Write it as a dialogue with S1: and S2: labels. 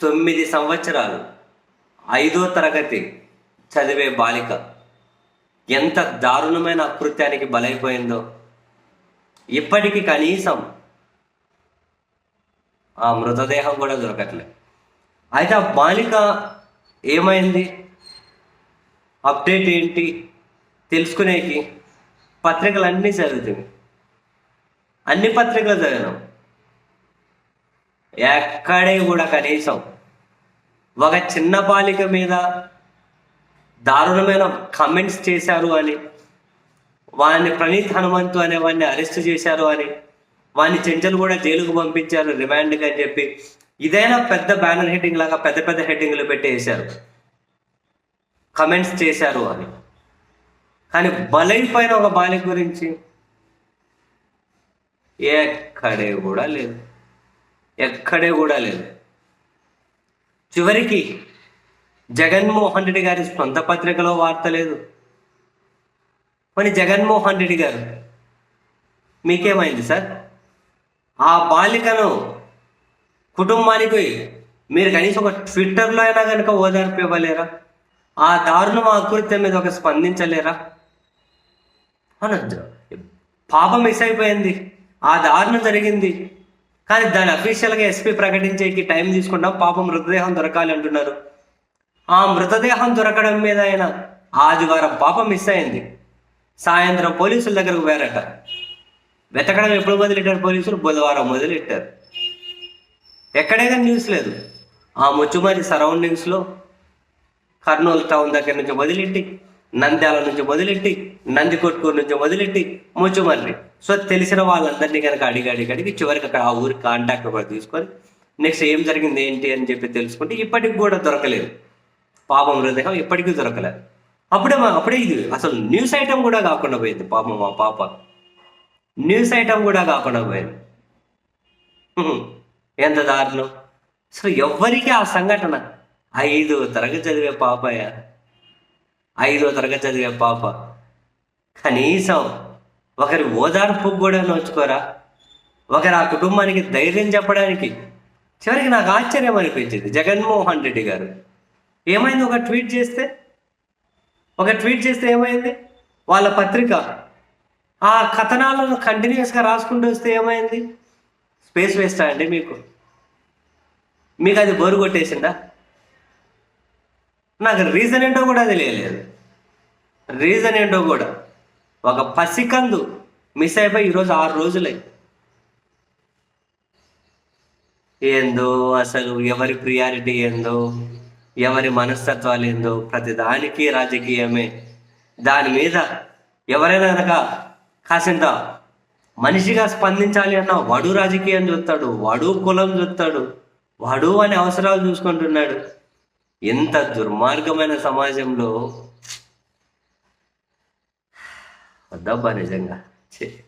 S1: తొమ్మిది సంవత్సరాలు ఐదో తరగతి చదివే బాలిక ఎంత దారుణమైన అకృత్యానికి బలైపోయిందో. ఇప్పటికి కనీసం ఆ మృతదేహం కూడా దొరకట్లేదు అయితే ఆ బాలిక ఏమైంది? అప్డేట్ ఏంటి? తెలుసుకునేకి పత్రికలు అన్నీ చదువుతుంది. అన్ని పత్రికలు చదివినాం. ఎక్కడే కూడా కనీసం ఒక చిన్న బాలిక మీద దారుణమైన కమెంట్స్ చేశారు అని వాడిని ప్రణీత్ హనుమంతు అనే వాడిని అరెస్ట్ చేశారు అని వాడిని చెంచలు కూడా జైలుకు పంపించారు రిమాండ్కి అని చెప్పి. ఇదైనా పెద్ద బ్యానర్ హెడ్డింగ్ లాగా పెద్ద పెద్ద హెడ్డింగ్లు పెట్టేశారు. కమెంట్స్ చేశారు అని. కానీ బలైపోయిన ఒక బాలిక గురించి ఎక్కడే కూడా లేదు. ఎక్కడే కూడా లేదు. చివరికి జగన్మోహన్ రెడ్డి గారి సొంత పత్రికలో వార్త లేదు. మరి జగన్మోహన్ రెడ్డి గారు మీకేమైంది సార్? ఆ బాలికను కుటుంబానికి మీరు కనీసం ఒక ట్విట్టర్లో అయినా కనుక ఓదార్పు ఇవ్వలేరా? ఆ దారుణం ఆకృత్యం మీద ఒక స్పందించలేరా? అనొద్దు. పాపం మిస్ అయిపోయింది. ఆ దారుణం జరిగింది. కానీ దాని అఫీషియల్గా ఎస్పీ ప్రకటించేకి టైం తీసుకుంటాం పాపం మృతదేహం దొరకాలి అంటున్నారు. ఆ మృతదేహం దొరకడం మీద ఆయన ఆదివారం పాపం మిస్ అయింది. సాయంత్రం పోలీసుల దగ్గరకు పోయారట. వెతకడం ఎప్పుడు మొదలెట్టారు పోలీసులు? బుధవారం మొదలెట్టారు. ఎక్కడైనా న్యూస్ లేదు. ఆ ముచ్చుమరి సరౌండింగ్స్లో కర్నూలు టౌన్ దగ్గర నుంచి వదిలిట్టి నంద్యాల నుంచి మొదలెట్టి నందికొట్కూరు నుంచి వదిలిట్టి ముచ్చుమర్రి. సో తెలిసిన వాళ్ళందరినీ కనుక అడిగి అడిగి అడిగి చివరికి అక్కడ ఆ ఊరి కాంటాక్ట్ కూడా తీసుకొని నెక్స్ట్ ఏం జరిగింది ఏంటి? అని చెప్పి తెలుసుకుంటే ఇప్పటికి కూడా దొరకలేదు. పాపం మృతదేహం ఇప్పటికీ దొరకలేదు. అప్పుడే మా అప్పుడే ఇది అసలు న్యూస్ ఐటమ్ కూడా కాకుండా పోయింది. పాపం మా పాప. న్యూస్ ఐటమ్ కూడా కాకుండా పోయింది. ఎంత దారుణం. అసలు ఎవ్వరికి ఆ సంఘటన ఐదో తరగతి చదివే పాపయ్యా ఐదో తరగతి చదివే పాప. కనీసం ఒకరి ఓదార్పు కూడా నోచుకోరా? ఒకరు ఆ కుటుంబానికి ధైర్యం చెప్పడానికి చివరికి నాకు ఆశ్చర్యం అనిపించింది జగన్మోహన్ రెడ్డి గారు. ఏమైంది ఒక ట్వీట్ చేస్తే? ఒక ట్వీట్ చేస్తే ఏమైంది? వాళ్ళ పత్రిక ఆ కథనాలను కంటిన్యూస్గా రాసుకుంటూ వస్తే ఏమైంది? స్పేస్ వేస్టా అండి మీకు. మీకు అది బోరు కొట్టేసిందా? నాకు రీజన్ ఏంటో కూడా తెలియలేదు. రీజన్ ఏంటో కూడా. ఒక పసికందు మిస్ అయిపోయి ఈరోజు ఆరు రోజులే. ఏందో అసలు ఎవరి ప్రియారిటీ ఏందో ఎవరి మనస్తత్వాలు ఏందో ప్రతి దానికి రాజకీయమే. దాని మీద ఎవరైనా కనుక కాసింత మనిషిగా స్పందించాలి అన్న వడు రాజకీయం చూస్తాడు వడు కులం చూస్తాడు వడు అని అవసరాలు చూసుకుంటున్నాడు. ఎంత దుర్మార్గమైన సమాజంలో Wannan ba da janga ce.